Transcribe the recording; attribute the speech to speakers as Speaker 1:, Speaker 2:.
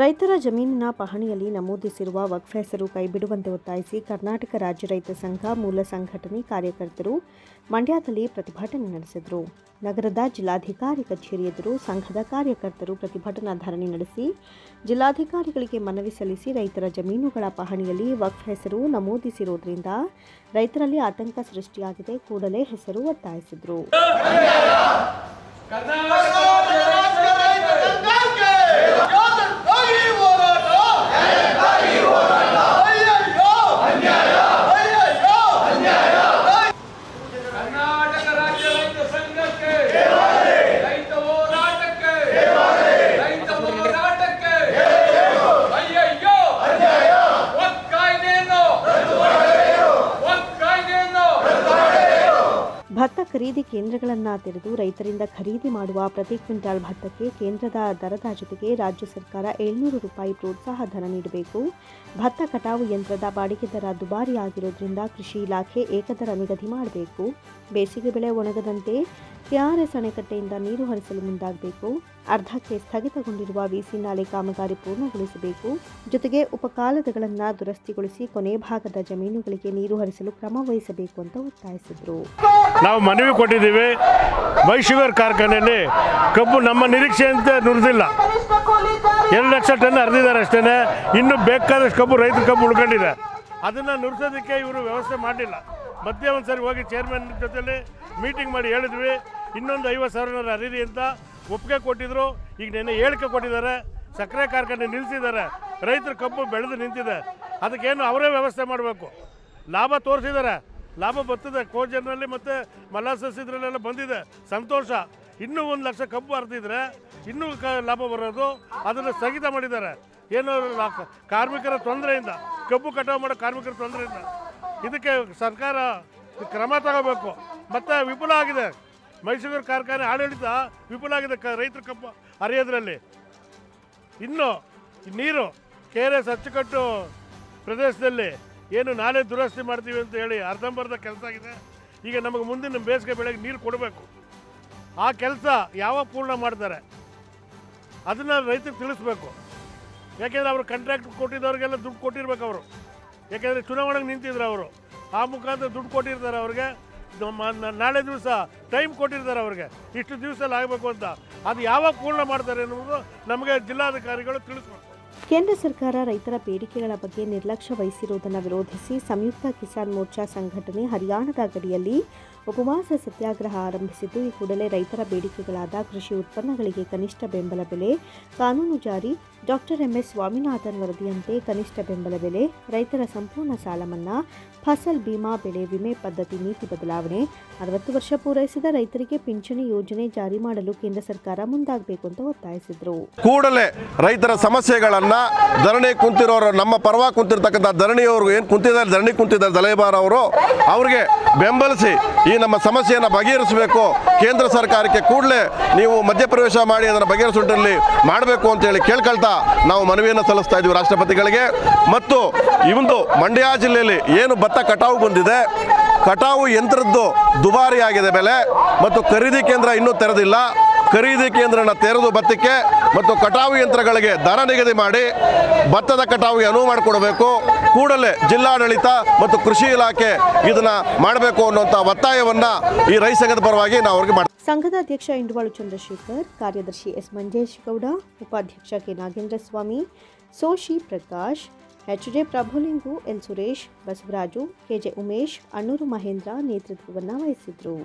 Speaker 1: ರೈತರ ಜಮೀನಿನ ಪಹಣಿಯಲ್ಲಿ ನಮೂದಿಸಿರುವ ವಕ್ಫ್ ಹೆಸರು ಕೈಬಿಡುವಂತೆ ಒತ್ತಾಯಿಸಿ ಕರ್ನಾಟಕ ರಾಜ್ಯ ರೈತ ಸಂಘ ಮೂಲ ಸಂಘಟನೆ ಕಾರ್ಯಕರ್ತರು ಮಂಡ್ಯದಲ್ಲಿ ಪ್ರತಿಭಟನೆ ನಡೆಸಿದರು. ನಗರದ ಜಿಲ್ಲಾಧಿಕಾರಿ ಕಚೇರಿ ಎದುರು ಸಂಘದ ಕಾರ್ಯಕರ್ತರು ಪ್ರತಿಭಟನಾ ಧರಣಿ ನಡೆಸಿ ಜಿಲ್ಲಾಧಿಕಾರಿಗಳಿಗೆ ಮನವಿ ಸಲ್ಲಿಸಿ ರೈತರ ಜಮೀನುಗಳ ಪಹಣಿಯಲ್ಲಿ ವಕ್ಫ್ ಹೆಸರು ನಮೂದಿಸಿರುವುದರಿಂದ ರೈತರಲ್ಲಿ ಆತಂಕ ಸೃಷ್ಟಿಯಾಗಿದೆ. ಕೂಡಲೇ ಹೆಸರು ಒತ್ತಾಯಿಸಿದರು
Speaker 2: ಕರ್ನಾಟಕ ರಾಜ್ಯ ರೈತ ಸಂಘಕ್ಕೆ ರೈತ ಹೋರಾಟಕ್ಕೆ ರೈತ ಹೋರಾಟಕ್ಕೆ ಅಯ್ಯಯ್ಯೋ ಒಂದ್ ಕಾಯ್ದೆಯನ್ನು ಒಂದ್ ಕಾಯ್ದೆಯನ್ನು
Speaker 1: ಭತ್ತ ಖರೀದಿ ಕೇಂದ್ರಗಳನ್ನು ತೆರೆದು ರೈತರಿಂದ ಖರೀದಿ ಮಾಡುವ ಪ್ರತಿ ಕ್ವಿಂಟಾಲ್ ಭತ್ತಕ್ಕೆ ಕೇಂದ್ರದ ದರದ ಜೊತೆಗೆ ರಾಜ್ಯ ಸರ್ಕಾರ ಏಳ್ನೂರು ರೂಪಾಯಿ ಪ್ರೋತ್ಸಾಹ ಧನ ನೀಡಬೇಕು. ಭತ್ತ ಕಟಾವು ಯಂತ್ರದ ಬಾಡಿಗೆ ದರ ದುಬಾರಿಯಾಗಿರುವುದರಿಂದ ಕೃಷಿ ಇಲಾಖೆ ಏಕದರ ನಿಗದಿ ಮಾಡಬೇಕು. ಬೇಸಿಗೆ ಬೆಳೆ ಒಣಗದಂತೆ ಕೆಆರ್ಎಸ್ ಅಣೆಕಟ್ಟೆಯಿಂದ ನೀರು ಹರಿಸಲು ಮುಂದಾಗಬೇಕು. ಅರ್ಧಕ್ಕೆ ಸ್ಥಗಿತಗೊಂಡಿರುವ ವಿಸಿ ನಾಲೆ ಕಾಮಗಾರಿ ಪೂರ್ಣಗೊಳಿಸಬೇಕು. ಜೊತೆಗೆ ಉಪಕಾಲದಗಳನ್ನು ದುರಸ್ತಿಗೊಳಿಸಿ ಕೊನೆ ಭಾಗದ ಜಮೀನುಗಳಿಗೆ ನೀರು ಹರಿಸಲು ಕ್ರಮ ವಹಿಸಬೇಕು ಅಂತ ಒತ್ತಾಯಿಸಿದರು.
Speaker 3: ನಾವು ಮನವಿ ಕೊಟ್ಟಿದ್ದೀವಿ. ಬೈ ಶುಗರ್ ಕಾರ್ಖಾನೆಯಲ್ಲಿ ಕಬ್ಬು ನಮ್ಮ ನಿರೀಕ್ಷೆಯಂತೆ ನುರಿದಿಲ್ಲ. ಎರಡು ಲಕ್ಷ ಟನ್ ಹರಿದಿದ್ದಾರೆ ಅಷ್ಟೇ ಇನ್ನು ಬೇಕಾದಷ್ಟು ಕಬ್ಬು ರೈತರ ಕಬ್ಬು ಉಳ್ಕೊಂಡಿದೆ. ಅದನ್ನು ನುರಿಸೋದಕ್ಕೆ ಇವರು ವ್ಯವಸ್ಥೆ ಮಾಡಿಲ್ಲ. ಮಧ್ಯ ಒಂದು ಸರಿ ಹೋಗಿ ಚೇರ್ಮನ್ ಜೊತೆಲಿ ಮೀಟಿಂಗ್ ಮಾಡಿ ಹೇಳಿದ್ವಿ. ಇನ್ನೊಂದು ಐವತ್ತು ಸಾವಿರ ಅರೀರಿ ಅಂತ ಒಪ್ಪಿಗೆ ಕೊಟ್ಟಿದ್ರು. ಈಗ ನೆನ್ನೆ ಹೇಳಿಕೆ ಕೊಟ್ಟಿದ್ದಾರೆ. ಸಕ್ಕರೆ ಕಾರ್ಖಾನೆ ನಿಲ್ಲಿಸಿದ್ದಾರೆ ರೈತರ ಕಬ್ಬು ಬೆಳೆದು ನಿಂತಿದೆ. ಅದಕ್ಕೇನು ಅವರೇ ವ್ಯವಸ್ಥೆ ಮಾಡಬೇಕು. ಲಾಭ ತೋರಿಸಿದ್ದಾರೆ. ಲಾಭ ಬರ್ತಿದೆ ಕೋಜನಲ್ಲಿ ಮತ್ತು ಮಲಾಸಸ್ ಇದರಲ್ಲೆಲ್ಲ ಬಂದಿದೆ. ಸಂತೋಷ. ಇನ್ನೂ ಒಂದು ಲಕ್ಷ ಕಬ್ಬು ಹರಿದಿದ್ರೆ ಇನ್ನೂ ಕ ಲಾಭ ಬರೋದು. ಅದನ್ನು ಸ್ಥಗಿತ ಮಾಡಿದ್ದಾರೆ. ಏನು ಕಾರ್ಮಿಕರ ತೊಂದರೆಯಿಂದ, ಕಬ್ಬು ಕಟಾವು ಮಾಡೋ ಕಾರ್ಮಿಕರ ತೊಂದರೆಯಿಂದ. ಇದಕ್ಕೆ ಸರ್ಕಾರ ಕ್ರಮ ತಗೋಬೇಕು. ಮತ್ತು ವಿಫುಲ ಆಗಿದೆ. ಮೈಸೂರು ಕಾರ್ಖಾನೆ ಆಡಳಿತ ವಿಫುಲ ಆಗಿದೆ ಕ ರೈತರ ಕಪ್ಪ ಹರಿಯೋದ್ರಲ್ಲಿ. ಇನ್ನು ನೀರು ಕೆ ಆರ್ ಎಸ್ ಅಚ್ಚುಕಟ್ಟು ಪ್ರದೇಶದಲ್ಲಿ ಏನು ನಾಳೆ ದುರಸ್ತಿ ಮಾಡ್ತೀವಿ ಅಂತ ಹೇಳಿ ಅರ್ಧಂಬರ್ಧ ಕೆಲಸ ಆಗಿದೆ. ಈಗ ನಮಗೆ ಮುಂದಿನ ಬೇಸಿಗೆ ಬೆಳೆಗೆ ನೀರು ಕೊಡಬೇಕು. ಆ ಕೆಲಸ ಯಾವಾಗ ಪೂರ್ಣ ಮಾಡ್ತಾರೆ ಅದನ್ನು ರೈತರಿಗೆ ತಿಳಿಸ್ಬೇಕು. ಯಾಕೆಂದರೆ ಅವರು ಕಾಂಟ್ರಾಕ್ಟ್ ಕೊಟ್ಟಿದ್ದವ್ರಿಗೆಲ್ಲ ದುಡ್ಡು ಕೊಟ್ಟಿರ್ಬೇಕು ಅವರು. ಯಾಕೆಂದರೆ ಚುನಾವಣೆಗೆ ನಿಂತಿದ್ರು ಅವರು. ಆ ಮುಖಾಂತರ ದುಡ್ಡು ಕೊಟ್ಟಿರ್ತಾರೆ ಅವ್ರಿಗೆ. ನಾಳೆ ದಿವಸ ಟೈಮ್ ಕೊಟ್ಟಿರ್ತಾರೆ ಅವ್ರಿಗೆ. ಇಷ್ಟು ದಿವಸದಲ್ಲಿ ಆಗಬೇಕು ಅಂತ. ಅದು ಯಾವಾಗ ಪೂರ್ಣ ಮಾಡ್ತಾರೆ ಅನ್ನೋದು ನಮಗೆ ಜಿಲ್ಲಾಧಿಕಾರಿಗಳು ತಿಳಿಸ್ಬೇಕು
Speaker 1: ಕೇಂದ್ರ ಸರ್ಕಾರ ರೈತರ ಬೇಡಿಕೆಗಳ ಬಗ್ಗೆ ನಿರ್ಲಕ್ಷ್ಯ ವಹಿಸಿರುವುದನ್ನು ವಿರೋಧಿಸಿ ಸಂಯುಕ್ತ ಕಿಸಾನ್ ಮೋರ್ಚಾ ಸಂಘಟನೆ ಹರಿಯಾಣದ ಗಡಿಯಲ್ಲಿ ಉಪವಾಸ ಸತ್ಯಾಗ್ರಹ ಆರಂಭಿಸಿದ್ದು, ಈ ಕೂಡಲೇ ರೈತರ ಬೇಡಿಕೆಗಳಾದ ಕೃಷಿ ಉತ್ಪನ್ನಗಳಿಗೆ ಕನಿಷ್ಠ ಬೆಂಬಲ ಬೆಲೆ, ಕಾನೂನು ಜಾರಿ, ಡಾಕ್ಟರ್ ಎಂಎಸ್ ಸ್ವಾಮಿನಾಥನ್ ವರದಿಯಂತೆ ಕನಿಷ್ಠ ಬೆಂಬಲ ಬೆಲೆ, ರೈತರ ಸಂಪೂರ್ಣ ಸಾಲ ಮನ್ನಾ, ಫಸಲ್ ಬಿಮಾ ಬೆಳೆ ವಿಮೆ ಪದ್ಧತಿ ನೀತಿ ಬದಲಾವಣೆ, ಅರವತ್ತು ವರ್ಷ ಪೂರೈಸಿದ ರೈತರಿಗೆ ಪಿಂಚಣಿ ಯೋಜನೆ ಜಾರಿ ಮಾಡಲು ಕೇಂದ್ರ ಸರ್ಕಾರ ಮುಂದಾಗಬೇಕು ಅಂತ ಒತ್ತಾಯಿಸಿದರು.
Speaker 4: ಕೂಡಲೇ ರೈತರ ಸಮಸ್ಯೆಗಳನ್ನ ಧರಣಿ ಕುಂತಿರೋರು, ನಮ್ಮ ಪರವಾಗಿ ಕುಂತಿರ್ತಕ್ಕಂಥ ಧರಣಿಯವರು ಏನು ಕುಂತಿದ್ದಾರೆ, ಧರಣಿ ಕುಂತಿದ್ದಾರೆ ದಲೇಬಾರ್ ಅವರು, ಅವ್ರಿಗೆ ಬೆಂಬಲಿಸಿ ಈ ನಮ್ಮ ಸಮಸ್ಯೆಯನ್ನು ಬಗೆಹರಿಸಬೇಕು. ಕೇಂದ್ರ ಸರ್ಕಾರಕ್ಕೆ ಕೂಡಲೇ ನೀವು ಮಧ್ಯಪ್ರವೇಶ ಮಾಡಿ, ಅದನ್ನು ಬಗೆಹರಿಸುವಲ್ಲಿ ಮಾಡಬೇಕು ಅಂತೇಳಿ ಕೇಳ್ಕೊಳ್ತಾ ನಾವು ಮನವಿಯನ್ನು ಸಲ್ಲಿಸ್ತಾ ಇದ್ದೀವಿ ರಾಷ್ಟ್ರಪತಿಗಳಿಗೆ. ಮತ್ತು ಇಂದು ಮಂಡ್ಯ ಜಿಲ್ಲೆಯಲ್ಲಿ ಏನು ಭತ್ತ ಕಟಾವು ಬಂದಿದೆ, ಕಟಾವು ಯಂತ್ರದ್ದು ದುಬಾರಿಯಾಗಿದೆ ಬೆಲೆ, ಮತ್ತು ಖರೀದಿ ಕೇಂದ್ರ ಇನ್ನೂ ತೆರೆದಿಲ್ಲ. ಖರೀದಿ ಕೇಂದ್ರನ ತೆರೆದು ಭತ್ತಕ್ಕೆ ಮತ್ತು ಕಟಾವು ಯಂತ್ರಗಳಿಗೆ ದರ ನಿಗದಿ ಮಾಡಿ ಭತ್ತದ ಕಟಾವಿಗೆ ಅನುವು ಮಾಡಿಕೊಡಬೇಕು. ಕೂಡಲೇ ಜಿಲ್ಲಾಡಳಿತ ಮತ್ತು ಕೃಷಿ ಇಲಾಖೆ ಇದನ್ನ ಮಾಡಬೇಕು ಅನ್ನುವಂಥ ಒತ್ತಾಯವನ್ನು ಈ ರೈತ ಸಂಘದ ಪರವಾಗಿ ನಾವು ಅವ್ರಿಗೆ ಮಾಡ್ತೀವಿ
Speaker 1: ಸಂಘದ ಅಧ್ಯಕ್ಷ ಇಂಡುವಾಳು ಚಂದ್ರಶೇಖರ್, ಕಾರ್ಯದರ್ಶಿ ಎಸ್ ಮಂಜೇಶ್ ಗೌಡ ಉಪಾಧ್ಯಕ್ಷ K Nagendra Swamy ಸೋಶಿ Prakash, H J Prabhulingu L Suresh, Basavaraju K J Umesh, Annur Mahendra ನೇತೃತ್ವವನ್ನು ವಹಿಸಿದ್ರು.